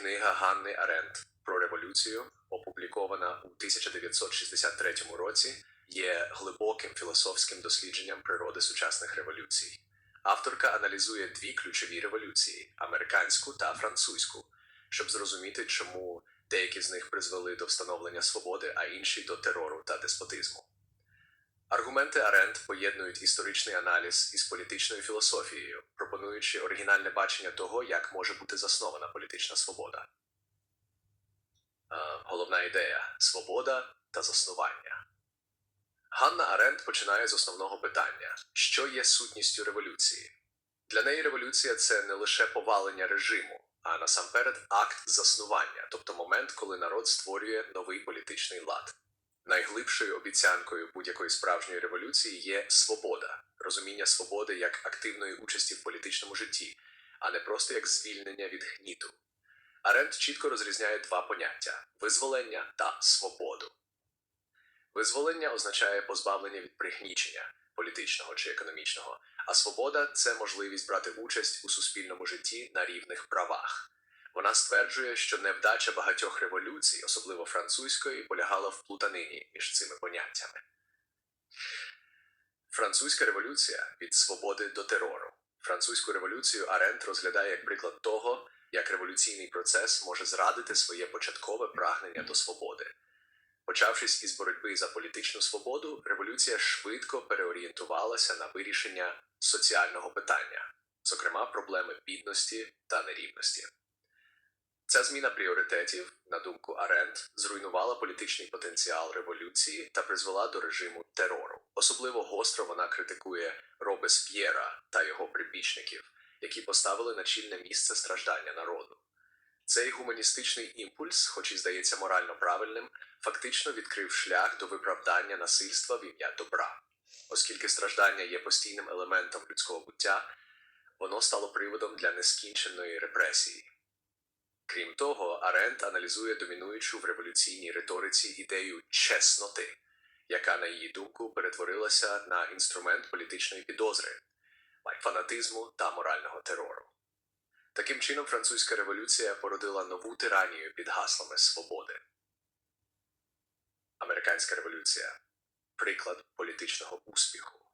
Книга Ганни Аренд про революцію, опублікована у 1963 році, є глибоким філософським дослідженням природи сучасних революцій. Авторка аналізує дві ключові революції американську та французьку, щоб зрозуміти, чому деякі з них призвели до встановлення свободи, а інші до терору та деспотизму. Аргументи Аренд поєднують історичний аналіз із політичною філософією, пропонуючи оригінальне бачення того, як може бути заснована політична свобода. Е, Головна ідея свобода та заснування. Ганна Аренд починає з основного питання: що є сутністю революції? Для неї революція це не лише повалення режиму, а насамперед акт заснування, тобто момент, коли народ створює новий політичний лад. Найглибшою обіцянкою будь-якої справжньої революції є свобода, розуміння свободи як активної участі в політичному житті, а не просто як звільнення від гніту. Аренд чітко розрізняє два поняття визволення та свободу. Визволення означає позбавлення від пригнічення політичного чи економічного, а свобода це можливість брати участь у суспільному житті на рівних правах. Вона стверджує, що невдача багатьох революцій, особливо французької, полягала в плутанині між цими поняттями. Французька революція від свободи до терору. Французьку революцію Аренд розглядає як приклад того, як революційний процес може зрадити своє початкове прагнення до свободи. Почавшись із боротьби за політичну свободу, революція швидко переорієнтувалася на вирішення соціального питання, зокрема проблеми бідності та нерівності. Ця зміна пріоритетів, на думку Аренд, зруйнувала політичний потенціал революції та призвела до режиму терору. Особливо гостро вона критикує Робесп'єра та його прибічників, які поставили на чільне місце страждання народу. Цей гуманістичний імпульс, хоч і здається морально правильним, фактично відкрив шлях до виправдання насильства в ім'я добра. Оскільки страждання є постійним елементом людського буття, воно стало приводом для нескінченої репресії. Крім того, Аренд аналізує домінуючу в революційній риториці ідею чесноти, яка, на її думку, перетворилася на інструмент політичної підозри, фанатизму та морального терору. Таким чином, французька революція породила нову тиранію під гаслами свободи. Американська революція приклад політичного успіху.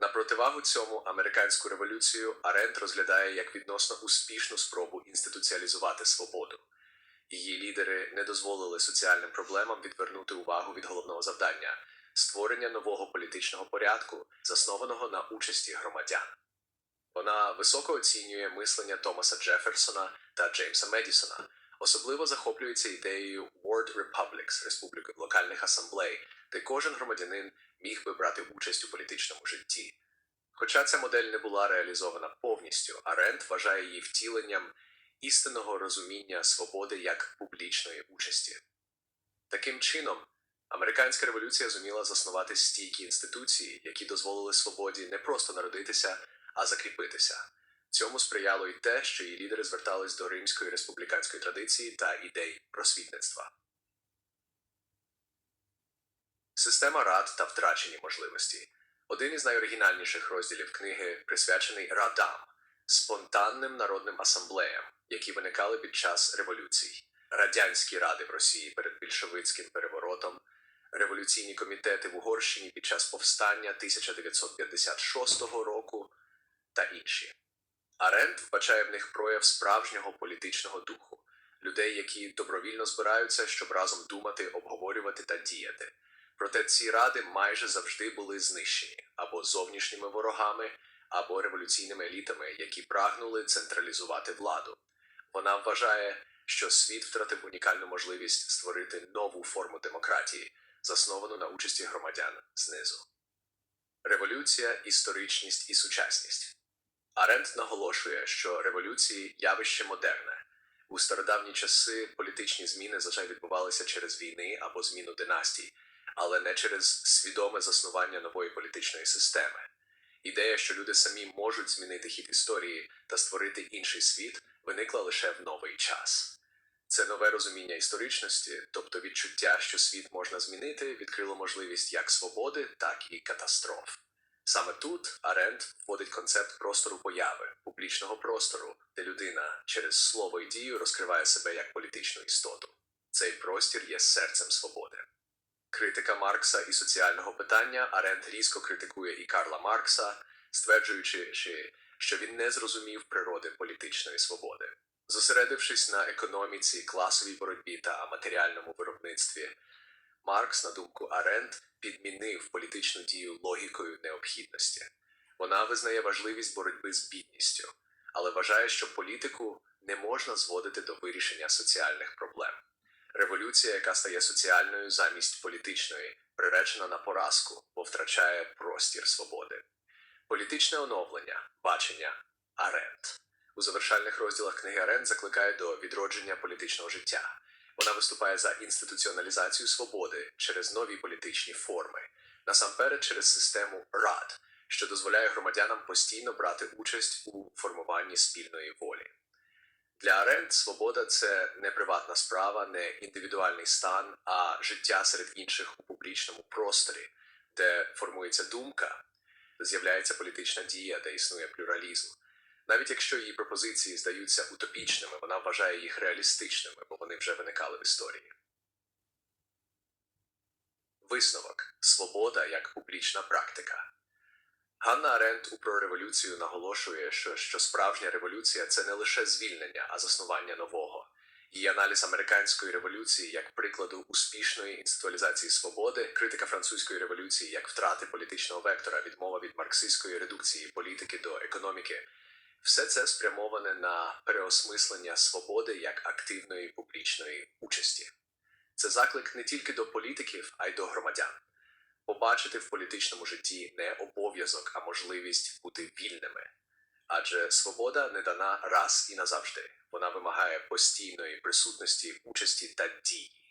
На противагу цьому американську революцію Аренд розглядає як відносно успішну спробу інституціалізувати свободу. Її лідери не дозволили соціальним проблемам відвернути увагу від головного завдання створення нового політичного порядку, заснованого на участі громадян. Вона високо оцінює мислення Томаса Джеферсона та Джеймса Медісона, особливо захоплюється ідеєю Ward Republics, республіки локальних асамблей, де кожен громадянин міг би брати участь у політичному житті. Хоча ця модель не була реалізована повністю, Аренд вважає її втіленням істинного розуміння свободи як публічної участі. Таким чином, американська революція зуміла заснувати стійкі інституції, які дозволили свободі не просто народитися, а закріпитися. Цьому сприяло й те, що її лідери звертались до римської республіканської традиції та ідей просвітництва. Система рад та втрачені можливості. Один із найоригінальніших розділів книги присвячений радам спонтанним народним асамблеям, які виникали під час революцій, радянські ради в Росії перед більшовицьким переворотом, революційні комітети в Угорщині під час повстання 1956 року та інші. Аренд вбачає в них прояв справжнього політичного духу, людей, які добровільно збираються, щоб разом думати, обговорювати та діяти. Проте ці ради майже завжди були знищені або зовнішніми ворогами, або революційними елітами, які прагнули централізувати владу. Вона вважає, що світ втратив унікальну можливість створити нову форму демократії, засновану на участі громадян знизу. Революція, історичність і сучасність. Аренд наголошує, що революції явище модерне. У стародавні часи політичні зміни зазвичай відбувалися через війни або зміну династій, але не через свідоме заснування нової політичної системи. Ідея, що люди самі можуть змінити хід історії та створити інший світ, виникла лише в новий час. Це нове розуміння історичності, тобто відчуття, що світ можна змінити, відкрило можливість як свободи, так і катастроф. Саме тут Аренд вводить концепт простору появи, публічного простору, де людина через слово і дію розкриває себе як політичну істоту. Цей простір є серцем свободи. Критика Маркса і соціального питання Аренд різко критикує і Карла Маркса, стверджуючи, що він не зрозумів природи політичної свободи. Зосередившись на економіці, класовій боротьбі та матеріальному виробництві, Маркс, на думку Аренд, підмінив політичну дію логікою необхідності. Вона визнає важливість боротьби з бідністю, але вважає, що політику не можна зводити до вирішення соціальних проблем. Революція, яка стає соціальною замість політичної, приречена на поразку, бо втрачає простір свободи. Політичне оновлення, бачення Аренд. У завершальних розділах книги Аренд закликає до відродження політичного життя. Вона виступає за інституціоналізацію свободи через нові політичні форми, насамперед через систему рад, що дозволяє громадянам постійно брати участь у формуванні спільної волі. Для Аренд свобода це не приватна справа, не індивідуальний стан, а життя серед інших у публічному просторі, де формується думка, з'являється політична дія, де існує плюралізм. Навіть якщо її пропозиції здаються утопічними, вона вважає їх реалістичними, бо вони вже виникали в історії. Висновок свобода як публічна практика. Ганна Аренд у про революцію наголошує, що, що справжня революція це не лише звільнення, а заснування нового. Її аналіз американської революції як прикладу успішної інституалізації свободи, критика французької революції як втрати політичного вектора, відмова від марксистської редукції політики до економіки. Все це спрямоване на переосмислення свободи як активної публічної участі. Це заклик не тільки до політиків, а й до громадян. Побачити в політичному житті не обов'язок, а можливість бути вільними. Адже свобода не дана раз і назавжди. Вона вимагає постійної присутності, участі та дії.